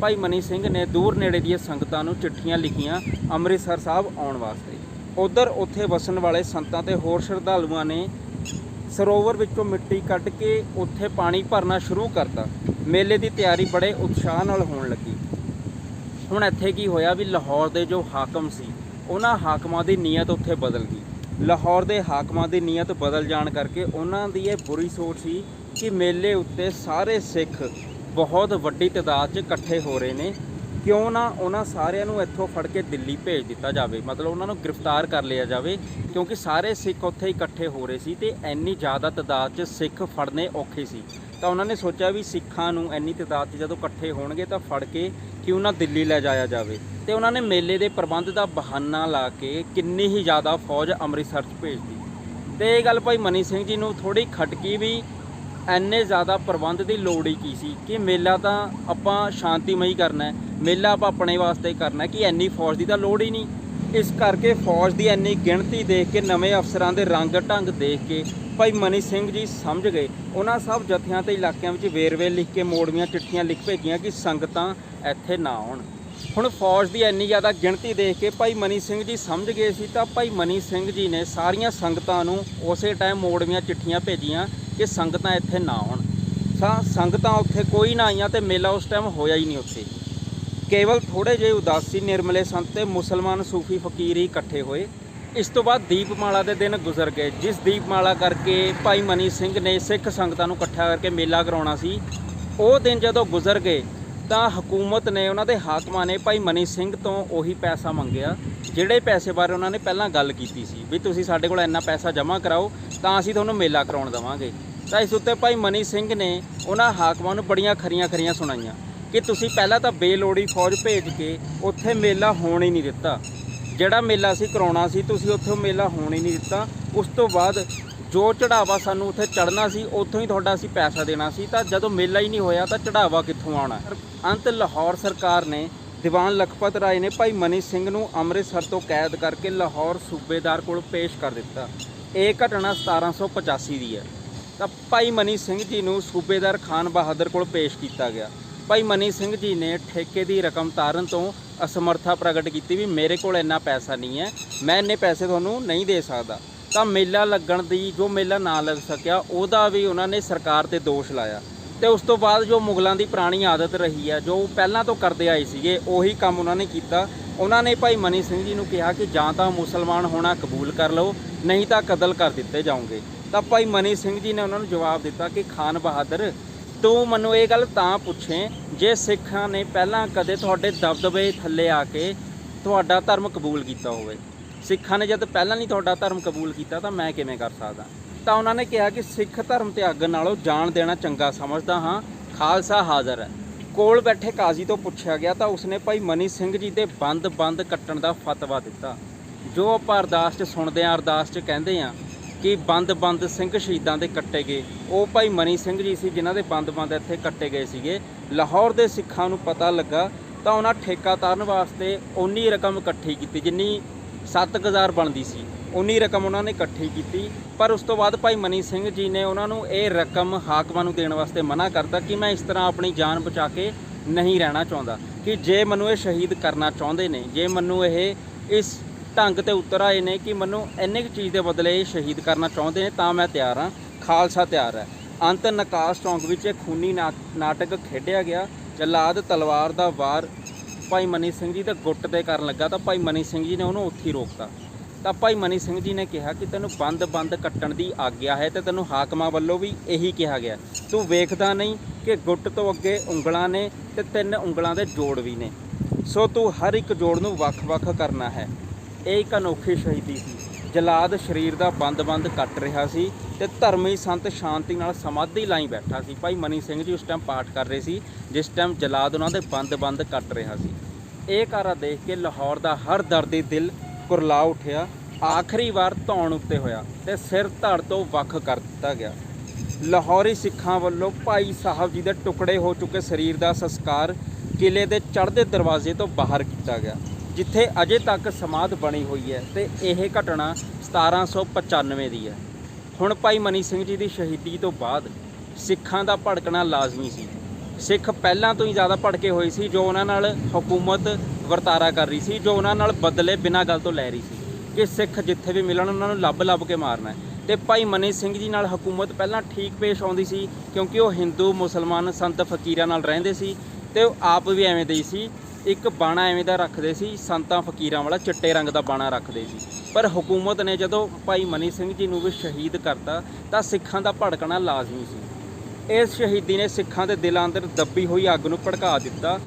ਭਾਈ ਮਨੀ ਸਿੰਘ ਨੇ ਦੂਰ ਨੇੜੇ ਦੀਆਂ ਸੰਗਤਾਂ ਨੂੰ ਚਿੱਠੀਆਂ ਲਿਖੀਆਂ ਅੰਮ੍ਰਿਤਸਰ ਸਾਹਿਬ ਆਉਣ ਵਾਸਤੇ। ਉਧਰ ਉੱਥੇ ਵਸਣ ਵਾਲੇ ਸੰਤਾਂ ਤੇ ਹੋਰ ਸ਼ਰਧਾਲੂਆਂ ਨੇ ਸਰੋਵਰ ਵਿੱਚੋਂ ਮਿੱਟੀ ਕੱਢ ਕੇ ਉੱਥੇ ਪਾਣੀ ਭਰਨਾ ਸ਼ੁਰੂ ਕਰਤਾ। ਮੇਲੇ ਦੀ ਤਿਆਰੀ ਬੜੇ ਉਤਸ਼ਾਹ ਨਾਲ ਹੋਣ ਲੱਗੀ। ਹੁਣ ਇੱਥੇ ਕੀ ਹੋਇਆ ਵੀ ਲਾਹੌਰ ਦੇ ਜੋ ਹਾਕਮ ਸੀ, ਉਹਨਾਂ ਹਾਕਮਾਂ ਦੀ ਨੀਅਤ ਉੱਥੇ ਬਦਲ ਗਈ। ਲਾਹੌਰ ਦੇ ਹਾਕਮਾਂ ਦੀ ਨੀਅਤ ਬਦਲ ਜਾਣ ਕਰਕੇ ਉਹਨਾਂ ਦੀ ਇਹ ਬੁਰੀ ਸੋਚ ਸੀ ਕਿ ਮੇਲੇ ਉੱਤੇ ਸਾਰੇ ਸਿੱਖ ਬਹੁਤ ਵੱਡੀ ਤਾਦਾਦ 'ਚ ਇਕੱਠੇ ਹੋ ਰਹੇ ਨੇ। ਕਿਉਂ ਨਾ ਉਹਨਾਂ ਸਾਰਿਆਂ ਨੂੰ ਇੱਥੋਂ ਫੜ ਕੇ ਦਿੱਲੀ ਭੇਜ ਦਿੱਤਾ ਜਾਵੇ। ਮਤਲਬ ਉਹਨਾਂ ਨੂੰ ਗ੍ਰਿਫਤਾਰ ਕਰ ਲਿਆ ਜਾਵੇ, ਕਿਉਂਕਿ ਸਾਰੇ ਸਿੱਖ ਉੱਥੇ ਇਕੱਠੇ ਹੋ ਰਹੇ ਸੀ ਤੇ ਇੰਨੀ ਜ਼ਿਆਦਾ ਤਾਦਾਦ 'ਚ ਸਿੱਖ ਫੜਨੇ ਔਖੇ ਸੀ। ਤਾਂ ਉਹਨਾਂ ਨੇ ਸੋਚਿਆ ਵੀ ਸਿੱਖਾਂ ਨੂੰ ਇੰਨੀ ਤਾਦਾਦ 'ਚ ਜਦੋਂ ਇਕੱਠੇ ਹੋਣਗੇ ਤਾਂ ਫੜ ਕੇ ਕਿਉਂ ਨਾ ਦਿੱਲੀ ਲੈ ਜਾਇਆ ਜਾਵੇ। ਤੇ ਉਹਨਾਂ ਨੇ ਮੇਲੇ ਦੇ ਪ੍ਰਬੰਧ ਦਾ ਬਹਾਨਾ ਲਾ ਕੇ ਕਿੰਨੀ ਹੀ ਜ਼ਿਆਦਾ ਫੌਜ ਅੰਮ੍ਰਿਤਸਰ 'ਚ ਭੇਜਤੀ ਤੇ ਇਹ ਗੱਲ ਭਾਈ ਮਨੀ ਸਿੰਘ ਜੀ ਨੂੰ ਥੋੜੀ ਖਟਕੀ ਵੀ ਐਨੇ ਜ਼ਿਆਦਾ ਪ੍ਰਬੰਧ ਦੀ ਲੋੜ ਹੀ ਕੀ ਸੀ ਕਿ ਮੇਲਾ ਤਾਂ ਆਪਾਂ ਸ਼ਾਂਤੀਮਈ ਕਰਨਾ ਹੈ, ਮੇਲਾ ਆਪਾਂ ਆਪਣੇ ਵਾਸਤੇ ਕਰਨਾ ਕਿ ਐਨੀ ਫੌਜ ਦੀ ਤਾਂ ਲੋੜ ਹੀ ਨਹੀਂ। ਇਸ ਕਰਕੇ ਫੌਜ ਦੀ ਐਨੀ ਗਿਣਤੀ ਦੇਖ ਕੇ, ਨਵੇਂ ਅਫਸਰਾਂ ਦੇ ਰੰਗ ਢੰਗ ਦੇਖ ਕੇ ਭਾਈ ਮਨੀ ਸਿੰਘ ਜੀ ਸਮਝ ਗਏ। ਉਹਨਾਂ ਸਭ ਜਥਿਆਂ ਤੇ ਇਲਾਕਿਆਂ ਵਿੱਚ ਵੇਰਵੇ ਲਿਖ ਕੇ ਮੋੜਵੀਆਂ ਚਿੱਠੀਆਂ ਲਿਖ ਭੇਜੀਆਂ ਕਿ ਸੰਗਤਾਂ ਇੱਥੇ ਨਾ ਆਉਣ। ਹੁਣ ਫੌਜ ਦੀ ਇੰਨੀ ਜ਼ਿਆਦਾ ਗਿਣਤੀ ਦੇਖ ਕੇ ਭਾਈ ਮਨੀ ਸਿੰਘ ਜੀ ਸਮਝ ਗਏ ਸੀ ਤਾਂ ਭਾਈ ਮਨੀ ਸਿੰਘ ਜੀ ਨੇ ਸਾਰੀਆਂ ਸੰਗਤਾਂ ਨੂੰ ਉਸੇ ਟਾਈਮ ਮੋੜਵੀਆਂ ਚਿੱਠੀਆਂ ਭੇਜੀਆਂ ਕਿ ਸੰਗਤਾਂ ਇੱਥੇ ਨਾ ਆਉਣ। ਸਾ, ਸੰਗਤਾਂ ਉੱਥੇ ਕੋਈ ਨਾ ਆਈਆਂ ਤੇ ਮੇਲਾ ਉਸ ਟਾਈਮ ਹੋਇਆ ਹੀ ਨਹੀਂ ਉੱਥੇ। ਕੇਵਲ ਥੋੜੇ ਜਿਹੇ ਉਦਾਸੀ ਨਿਰਮਲੇ ਸੰਤ ਤੇ ਮੁਸਲਮਾਨ ਸੂਫੀ ਫਕੀਰ ਹੀ ਇਕੱਠੇ ਹੋਏ। ਇਸ ਤੋਂ ਬਾਅਦ ਦੀਪਮਾਲਾ ਦੇ ਦਿਨ ਗੁਜ਼ਰ ਗਏ। ਜਿਸ ਦੀਪਮਾਲਾ ਕਰਕੇ ਭਾਈ ਮਨੀ ਸਿੰਘ ਨੇ ਸਿੱਖ ਸੰਗਤਾਂ ਨੂੰ ਇਕੱਠਾ ਕਰਕੇ ਮੇਲਾ ਕਰਾਉਣਾ ਸੀ, ਉਹ ਦਿਨ ਜਦੋਂ ਗੁਜ਼ਰ ਗਏ, ਤਾਂ ਹਕੂਮਤ ਨੇ ਉਹਨਾਂ ਦੇ ਹਾਕਮਾਂ ਨੇ ਭਾਈ ਮਨੀ ਸਿੰਘ ਤੋਂ ਉਹੀ ਪੈਸਾ ਮੰਗਿਆ, ਜਿਹੜੇ ਪੈਸੇ ਬਾਰੇ ਉਹਨਾਂ ਨੇ ਪਹਿਲਾਂ ਗੱਲ ਕੀਤੀ ਸੀ, ਵੀ ਤੁਸੀਂ ਸਾਡੇ ਕੋਲ ਇੰਨਾ ਪੈਸਾ ਜਮ੍ਹਾਂ ਕਰਾਓ, ਤਾਂ ਅਸੀਂ ਤੁਹਾਨੂੰ ਮੇਲਾ ਕਰਾਉਣ ਦੇਵਾਂਗੇ। ਤਾਂ ਇਸ ਉੱਤੇ ਭਾਈ ਮਨੀ ਸਿੰਘ ਨੇ ਉਹਨਾਂ ਹਾਕਮਾਂ ਨੂੰ ਬੜੀਆਂ ਖਰੀਆਂ ਖਰੀਆਂ ਸੁਣਾਈਆਂ ਕਿ ਤੁਸੀਂ ਪਹਿਲਾਂ ਤਾਂ ਬੇਲੋੜੀ ਫੌਜ ਭੇਜ ਕੇ ਉੱਥੇ ਮੇਲਾ ਹੋਣ ਹੀ ਨਹੀਂ ਦਿੱਤਾ। ਜਿਹੜਾ ਮੇਲਾ ਅਸੀਂ ਕਰਾਉਣਾ ਸੀ, ਤੁਸੀਂ ਉੱਥੇ ਮੇਲਾ ਹੋਣ ਹੀ ਨਹੀਂ ਦਿੱਤਾ। ਉਸ ਤੋਂ ਬਾਅਦ ਜੋ ਚੜਾਵਾ ਸਾਨੂੰ ਉੱਥੇ ਚੜਨਾ ਸੀ, ਉੱਥੋਂ ਹੀ ਤੁਹਾਡਾ ਅਸੀਂ ਪੈਸਾ ਦੇਣਾ ਸੀ। ਤਾਂ ਜਦੋਂ ਮੇਲਾ ਹੀ ਨਹੀਂ ਹੋਇਆ ਤਾਂ ਚੜਾਵਾ ਕਿੱਥੋਂ ਆਉਣਾ? ਅੰਤ ਲਾਹੌਰ ਸਰਕਾਰ ਨੇ ਦੀਵਾਨ ਲਖਪਤ ਰਾਏ ਨੇ ਭਾਈ ਮਨੀ ਸਿੰਘ ਨੂੰ ਅੰਮ੍ਰਿਤਸਰ ਤੋਂ ਕੈਦ ਕਰਕੇ ਲਾਹੌਰ ਸੂਬੇਦਾਰ ਕੋਲ ਪੇਸ਼ ਕਰ ਦਿੱਤਾ। ਇਹ ਘਟਨਾ 1785 ਦੀ ਹੈ। ਤਾਂ ਭਾਈ ਮਨੀ ਸਿੰਘ ਜੀ ਨੂੰ ਸੂਬੇਦਾਰ ਖਾਨ ਬਹਾਦਰ ਕੋਲ ਪੇਸ਼ ਕੀਤਾ ਗਿਆ। ਭਾਈ ਮਨੀ ਸਿੰਘ ਜੀ ਨੇ ਠੇਕੇ ਦੀ ਰਕਮ ਤਾਰਨ ਤੋਂ ਅਸਮਰਥਾ ਪ੍ਰਗਟ ਕੀਤੀ ਵੀ ਮੇਰੇ ਕੋਲ ਇੰਨਾ ਪੈਸਾ ਨਹੀਂ ਹੈ, ਮੈਂ ਇੰਨੇ ਪੈਸੇ ਤੁਹਾਨੂੰ ਨਹੀਂ ਦੇ ਸਕਦਾ। ਤਾਂ ਮੇਲਾ ਲੱਗਣ ਦੀ ਜੋ ਮੇਲਾ ਨਾ ਲੱਗ ਸਕਿਆ, ਉਹਦਾ ਵੀ ਉਹਨਾਂ ਨੇ ਸਰਕਾਰ ਤੇ ਦੋਸ਼ ਲਾਇਆ। ਤੇ ਉਸ ਤੋਂ ਬਾਅਦ ਜੋ ਮੁਗਲਾਂ ਦੀ ਪੁਰਾਣੀ ਆਦਤ ਰਹੀ ਹੈ, ਜੋ ਪਹਿਲਾਂ ਤੋਂ ਕਰਦੇ ਆਏ ਸੀਗੇ, ਉਹੀ ਕੰਮ ਉਹਨਾਂ ਨੇ ਕੀਤਾ। ਉਹਨਾਂ ਨੇ ਭਾਈ ਮਨੀ ਸਿੰਘ ਜੀ ਨੂੰ ਕਿਹਾ ਕਿ ਜਾਂ ਤਾਂ ਮੁਸਲਮਾਨ ਹੋਣਾ ਕਬੂਲ ਕਰ ਲਓ, ਨਹੀਂ ਤਾਂ ਕਤਲ ਕਰ ਦਿੱਤੇ ਜਾਓਗੇ। ਤਾਂ ਭਾਈ ਮਨੀ ਸਿੰਘ ਜੀ ਨੇ ਉਹਨਾਂ ਨੂੰ ਜਵਾਬ ਦਿੱਤਾ ਕਿ ਖਾਨ ਬਹਾਦਰ, ਤੂੰ ਮੈਨੂੰ ਇਹ ਗੱਲ ਤਾਂ ਪੁੱਛੇ ਜੇ ਸਿੱਖਾਂ ਨੇ ਪਹਿਲਾਂ ਕਦੇ ਤੁਹਾਡੇ ਦਬਦਬੇ ਥੱਲੇ ਆ ਕੇ ਤੁਹਾਡਾ ਧਰਮ ਕਬੂਲ ਕੀਤਾ ਹੋਵੇ। ਸਿੱਖਾਂ ਨੇ ਜਦ ਪਹਿਲਾਂ ਨਹੀਂ ਤੁਹਾਡਾ ਧਰਮ ਕਬੂਲ ਕੀਤਾ ਤਾਂ ਮੈਂ ਕਿਵੇਂ ਕਰ ਸਕਦਾ? ਤਾਂ ਉਹਨਾਂ ਨੇ ਕਿਹਾ ਕਿ ਸਿੱਖ ਧਰਮ 'ਤੇ ਅੱਗ ਨਾਲੋਂ ਜਾਣ ਦੇਣਾ ਚੰਗਾ ਸਮਝਦਾ ਹਾਂ, ਖਾਲਸਾ ਹਾਜ਼ਰ ਹੈ। ਕੋਲ ਬੈਠੇ ਕਾਜ਼ੀ ਤੋਂ ਪੁੱਛਿਆ ਗਿਆ ਤਾਂ ਉਸਨੇ ਭਾਈ ਮਨੀ ਸਿੰਘ ਜੀ ਦੇ ਬੰਦ-ਬੰਦ ਕੱਟਣ ਦਾ ਫਤਵਾ ਦਿੱਤਾ। ਜੋ ਆਪਾਂ ਅਰਦਾਸ 'ਚ ਸੁਣਦੇ ਆਂ, ਅਰਦਾਸ 'ਚ ਕਹਿੰਦੇ ਆਂ ਕਿ ਬੰਦ-ਬੰਦ ਸਿੰਘ ਸ਼ਹੀਦਾਂ ਦੇ ਕੱਟੇ ਗਏ। ਉਹ ਭਾਈ ਮਨੀ ਸਿੰਘ ਜੀ ਸੀ ਜਿਨ੍ਹਾਂ ਦੇ ਬੰਦ-ਬੰਦ ਇੱਥੇ ਕੱਟੇ ਗਏ ਸੀਗੇ। ਲਾਹੌਰ ਦੇ ਸਿੱਖਾਂ ਨੂੰ ਪਤਾ ਲੱਗਾ ਤਾਂ ਉਹਨਾਂ ਠੇਕਾ ਤਾਰਨ ਵਾਸਤੇ ਓਨੀ ਰਕਮ ਇਕੱਠੀ ਕੀਤੀ, ਜਿੰਨੀ 7000 ਬਣਦੀ ਸੀ। ਉਨੀ ਰਕਮ ਉਹਨਾਂ ਨੇ ਇਕੱਠੀ ਕੀਤੀ। ਪਰ ਉਸ ਤੋਂ ਬਾਅਦ ਭਾਈ ਮਨੀ ਸਿੰਘ ਜੀ ਨੇ ਉਹਨਾਂ ਨੂੰ ਇਹ ਰਕਮ ਹਾਕਮਾਂ ਨੂੰ ਦੇਣ ਵਾਸਤੇ ਮਨਾ ਕਰਤਾ ਕਿ ਮੈਂ ਇਸ ਤਰ੍ਹਾਂ ਆਪਣੀ ਜਾਨ ਬਚਾ ਕੇ ਨਹੀਂ ਰਹਿਣਾ ਚਾਹੁੰਦਾ, ਕਿ ਜੇ ਮੈਨੂੰ ਇਹ ਸ਼ਹੀਦ ਕਰਨਾ ਚਾਹੁੰਦੇ ਨੇ, ਜੇ ਮੈਨੂੰ ਇਹ ਇਸ ਢੰਗ ਤੇ ਉਤਰ ਆਏ ਨੇ ਕਿ ਮੈਨੂੰ ਇੰਨੇ ਕੁ ਚੀਜ਼ ਦੇ ਬਦਲੇ ਇਹ ਸ਼ਹੀਦ ਕਰਨਾ ਚਾਹੁੰਦੇ ਨੇ ਤਾਂ ਮੈਂ ਤਿਆਰ ਹਾਂ, ਖਾਲਸਾ ਤਿਆਰ ਹੈ। ਅੰਤ ਨਕਾਸ਼ ਚੌਂਕ ਵਿੱਚ ਇਹ ਖੂਨੀ ਨਾਟਕ ਖੇਡਿਆ ਗਿਆ। ਜਲਾਦ ਤਲਵਾਰ ਦਾ ਵਾਰ ਭਾਈ ਮਨੀ ਸਿੰਘ ਜੀ ਦੇ ਗੁੱਟ ਤੇ ਕਰਨ ਲੱਗਾ ਤਾਂ ਭਾਈ ਮਨੀ ਸਿੰਘ ਜੀ ਨੇ ਉਹਨੂੰ ਉੱਥੇ ਹੀ ਰੋਕਤਾ। ਤਾਂ ਭਾਈ ਮਨੀ ਸਿੰਘ ਜੀ ਨੇ ਕਿਹਾ ਕਿ ਤੈਨੂੰ ਬੰਦ-ਬੰਦ ਕੱਟਣ ਦੀ ਆਗਿਆ ਹੈ ਤੇ ਤੈਨੂੰ ਹਾਕਮਾਂ ਵੱਲੋਂ ਵੀ ਇਹੀ ਕਿਹਾ ਗਿਆ। ਤੂੰ ਵੇਖਦਾ ਨਹੀਂ ਕਿ ਗੁੱਟ ਤੋਂ ਅੱਗੇ ਉਂਗਲਾਂ ਨੇ ਤੇ ਤਿੰਨ ਉਂਗਲਾਂ ਦੇ ਜੋੜ ਵੀ ਨੇ। ਸੋ ਤੂੰ ਹਰ ਇੱਕ ਜੋੜ ਨੂੰ ਵੱਖ-ਵੱਖ ਕਰਨਾ ਹੈ। ਇਹ ਇੱਕ ਅਨੋਖੀ ਸ਼ਹੀਦੀ ਸੀ। ਜਲਾਦ ਸਰੀਰ ਦਾ ਬੰਦ-ਬੰਦ ਕੱਟ ਰਿਹਾ ਸੀ ਤੇ ਧਰਮੀ ਸੰਤ ਸ਼ਾਂਤੀ ਨਾਲ ਸਮਾਧੀ ਲਾਈ ਬੈਠਾ ਸੀ। ਭਾਈ ਮਨੀ ਸਿੰਘ ਜੀ ਉਸ ਟਾਈਮ ਪਾਠ ਕਰ ਰਹੇ ਸੀ, ਜਿਸ ਟਾਈਮ ਜਲਾਦ ਉਹਨਾਂ ਦੇ ਬੰਦ-ਬੰਦ ਕੱਟ ਰਿਹਾ ਸੀ। ਇਹ ਕਾਰਾ ਦੇਖ ਕੇ ਲਾਹੌਰ ਦਾ ਹਰ ਦਰਦੀ ਦਿਲ ਕੁਰਲਾ ਉੱਠਿਆ। ਆਖਰੀ ਵਾਰ ਧੌਣ ਉੱਤੇ ਹੋਇਆ ਤੇ ਸਿਰ ਧੜ ਤੋਂ ਵੱਖ ਕਰ ਦਿੱਤਾ ਗਿਆ। ਲਾਹੌਰੀ ਸਿੱਖਾਂ ਵੱਲੋਂ ਭਾਈ ਸਾਹਿਬ ਜੀ ਦੇ ਟੁਕੜੇ ਹੋ ਚੁੱਕੇ ਸਰੀਰ ਦਾ ਸੰਸਕਾਰ ਕਿਲੇ ਦੇ ਚੜ੍ਹਦੇ ਦਰਵਾਜ਼ੇ ਤੋਂ ਬਾਹਰ ਕੀਤਾ ਗਿਆ। ਜਿੱਥੇ ਅਜੇ ਤੱਕ ਸਮਾਧ ਬਣੀ ਹੋਈ ਹੈ ਤੇ ਇਹ ਘਟਨਾ 1795 ਦੀ ਹੈ। ਹੁਣ ਭਾਈ ਮਨੀ ਸਿੰਘ ਜੀ ਦੀ ਸ਼ਹੀਦੀ ਤੋਂ ਬਾਅਦ ਸਿੱਖਾਂ ਦਾ ਭੜਕਣਾ ਲਾਜ਼ਮੀ ਸੀ। ਸਿੱਖ ਪਹਿਲਾਂ ਤੋਂ ਹੀ ਜ਼ਿਆਦਾ ਭੜਕੇ ਹੋਏ ਸੀ, ਜੋ ਉਹਨਾਂ ਨਾਲ ਹਕੂਮਤ ਵਰਤਾਰਾ ਕਰ ਰਹੀ ਸੀ, ਜੋ ਉਹਨਾਂ ਨਾਲ ਬਦਲੇ ਬਿਨਾਂ ਗੱਲ ਤੋਂ ਲੈ ਰਹੀ ਸੀ ਕਿ ਸਿੱਖ ਜਿੱਥੇ ਵੀ ਮਿਲਣ, ਉਹਨਾਂ ਨੂੰ ਲੱਭ ਲੱਭ ਕੇ ਮਾਰਨਾ ਹੈ। ਤੇ ਭਾਈ ਮਨੀ ਸਿੰਘ ਜੀ ਨਾਲ ਹਕੂਮਤ ਪਹਿਲਾਂ ਠੀਕ ਪੇਸ਼ ਆਉਂਦੀ ਸੀ, ਕਿਉਂਕਿ ਉਹ ਹਿੰਦੂ, ਮੁਸਲਮਾਨ, ਸੰਤ ਫਕੀਰਾਂ ਨਾਲ ਰਹਿੰਦੇ ਸੀ ਤੇ ਉਹ ਆਪ ਵੀ ਐਵੇਂ ਦੇ ਹੀ ਸੀ। ਇੱਕ ਬਾਣਾ ਐਵੇਂ ਦਾ ਰੱਖਦੇ ਸੀ, ਸੰਤਾਂ ਫਕੀਰਾਂ ਵਾਲਾ ਚਿੱਟੇ ਰੰਗ ਦਾ ਬਾਣਾ ਰੱਖਦੇ ਸੀ। ਪਰ ਹਕੂਮਤ ਨੇ ਜਦੋਂ ਭਾਈ ਮਨੀ ਸਿੰਘ ਜੀ ਨੂੰ ਵੀ ਸ਼ਹੀਦ ਕਰਤਾ, ਤਾਂ ਸਿੱਖਾਂ ਦਾ ਭੜਕਣਾ ਲਾਜ਼ਮੀ ਸੀ। ਇਸ ਸ਼ਹੀਦੀ ਨੇ ਸਿੱਖਾਂ ਦੇ ਦਿਲਾਂ ਅੰਦਰ ਦੱਬੀ ਹੋਈ ਅੱਗ ਨੂੰ ਭੜਕਾ ਦਿੱਤਾ।